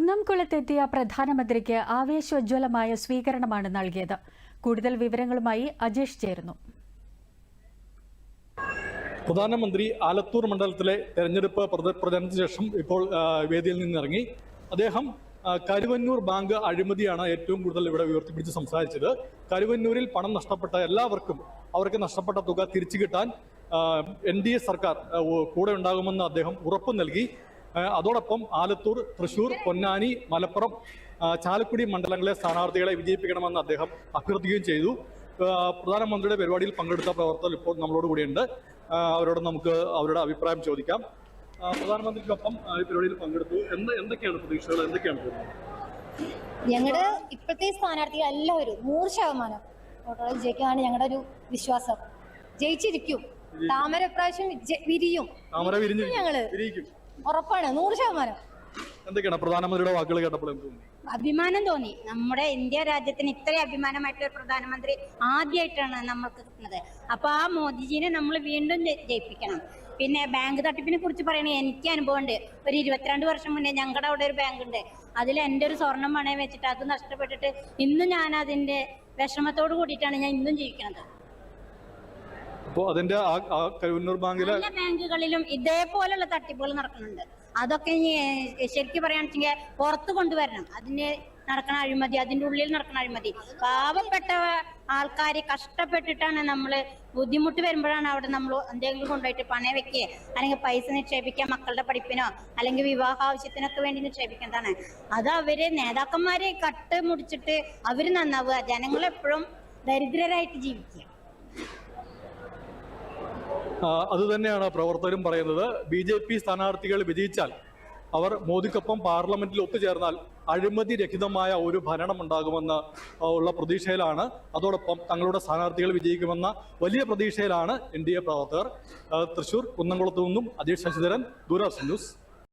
കുന്നംകുളത്തെത്തിയ പ്രധാനമന്ത്രിക്ക് ആവേശോജ്വലമായ സ്വീകരണമാണ് നൽകിയത്. കൂടുതൽ വിവരങ്ങളുമായി അജേഷ് ചേരുന്നു. പ്രധാനമന്ത്രി ആലത്തൂർ മണ്ഡലത്തിലെ തെരഞ്ഞെടുപ്പ് പ്രച- പ്രചരണത്തിന് ശേഷം ഇപ്പോൾ വേദിയിൽ നിന്നിറങ്ങി. അദ്ദേഹം കരുവന്നൂർ ബാങ്ക് അഴിമതിയാണ് ഏറ്റവും കൂടുതൽ ഇവിടെ ഉയർത്തിപ്പിടിച്ച് സംസാരിച്ചത്. കരുവന്നൂരിൽ പണം നഷ്ടപ്പെട്ട എല്ലാവർക്കും അവർക്ക് നഷ്ടപ്പെട്ട തുക തിരിച്ചു കിട്ടാൻ എൻ ഡി എ സർക്കാർ കൂടെ ഉണ്ടാകുമെന്ന് അദ്ദേഹം ഉറപ്പ് നൽകി. അതോടൊപ്പം ആലത്തൂർ തൃശൂർ പൊന്നാനി മലപ്പുറം ചാലക്കുടി മണ്ഡലങ്ങളിലെ സ്ഥാനാർത്ഥികളെ വിജയിപ്പിക്കണമെന്ന് അദ്ദേഹം അഭ്യർത്ഥിക്കുകയും ചെയ്തു. പ്രധാനമന്ത്രിയുടെ പരിപാടിയിൽ പങ്കെടുത്ത പ്രവർത്തകർ ഇപ്പോൾ നമ്മളോട് കൂടിയുണ്ട്. അവരോട് നമുക്ക് അവരുടെ അഭിപ്രായം ചോദിക്കാം. പ്രധാനമന്ത്രിക്കൊപ്പം ഈ പരിപാടിയിൽ പങ്കെടുത്തു. എന്ത് എന്തൊക്കെയാണ് പ്രതീക്ഷകൾ? എന്തൊക്കെയാണ് ഞങ്ങളുടെ ഇപ്പോഴത്തെ സ്ഥാനാർത്ഥികൾ എല്ലാവരും നൂറ് ശതമാനം വോട്ടുകൾ ഞങ്ങളുടെ ഒരു വിശ്വാസം. ജയിച്ചിരിക്കും. താമര പ്രാവശ്യം വിരിയും. ഞങ്ങൾ. ഉറപ്പാണ്. നൂറ് ശതമാനം. എന്തൊക്കെയാണ്? പ്രധാനമന്ത്രിയുടെ വാക്കുകൾ കേട്ടപ്പോൾ എന്ത് തോന്നി? അഭിമാനം തോന്നി. നമ്മുടെ ഇന്ത്യ രാജ്യത്തിന് ഇത്രയും അഭിമാനമായിട്ടുള്ള ഒരു പ്രധാനമന്ത്രി ആദ്യമായിട്ടാണ് നമ്മൾക്ക് കിട്ടുന്നത്. അപ്പൊ ആ മോദിജിനെ നമ്മൾ വീണ്ടും ജയി- ജയിപ്പിക്കണം. പിന്നെ ബാങ്ക് തട്ടിപ്പിനെ കുറിച്ച് പറയണേ എനിക്ക് അനുഭവമുണ്ട്. ഒരു ഇരുപത്തിരണ്ട് വർഷം മുന്നേ ഞങ്ങളുടെ അവിടെ ഒരു ബാങ്ക് ഉണ്ട്. അതിൽ എന്റെ ഒരു സ്വർണം പണയം വെച്ചിട്ട് അത് നഷ്ടപ്പെട്ടിട്ട് ഇന്നും ഞാൻ അതിന്റെ വിഷമത്തോട് കൂടിയിട്ടാണ് ഞാൻ ഇന്നും ജീവിക്കുന്നത്. അതിന്റെ ആ എല്ലാ ബാങ്കുകളിലും ഇതേപോലുള്ള തട്ടിപ്പുകൾ നടക്കുന്നുണ്ട്. അതൊക്കെ ശരിക്കും പറയുകയാണെന്നുവെച്ചെങ്കിൽ പുറത്ത് കൊണ്ടുവരണം. അതിന് നടക്കണ അഴിമതി അതിന്റെ ഉള്ളിൽ നടക്കണ അഴിമതി. പാവപ്പെട്ട ആൾക്കാർ കഷ്ടപ്പെട്ടിട്ടാണ് നമ്മൾ ബുദ്ധിമുട്ട് വരുമ്പോഴാണ് അവിടെ നമ്മൾ എന്തെങ്കിലും കൊണ്ടുപോയിട്ട് പണയം വെക്കുക അല്ലെങ്കിൽ പൈസ നിക്ഷേപിക്കുക മക്കളുടെ പഠിപ്പിനോ അല്ലെങ്കിൽ വിവാഹ ആവശ്യത്തിനൊക്കെ വേണ്ടി നിക്ഷേപിക്കുന്നതാണ്. അത് അവർ നേതാക്കന്മാരെ കട്ട് മുടിച്ചിട്ട് അവർ നന്നാവുക. ജനങ്ങളെപ്പോഴും ദരിദ്രരായിട്ട് ജീവിക്കുക. അതുതന്നെയാണ് പ്രവർത്തകരും പറയുന്നത്. ബി ജെ പി സ്ഥാനാർത്ഥികൾ വിജയിച്ചാൽ അവർ മോദിക്കൊപ്പം പാർലമെന്റിൽ ഒത്തുചേർന്നാൽ അഴിമതി രഹിതമായ ഒരു ഭരണം ഉണ്ടാകുമെന്ന് ഉള്ള പ്രതീക്ഷയിലാണ്. അതോടൊപ്പം തങ്ങളുടെ സ്ഥാനാർത്ഥികൾ വിജയിക്കുമെന്ന വലിയ പ്രതീക്ഷയിലാണ് എൻ ഡി എ പ്രവർത്തകർ. തൃശൂർ കുന്നംകുളത്തു നിന്നും അജീഷ് ശശിധരൻ ദൂരദർശൻ ന്യൂസ്.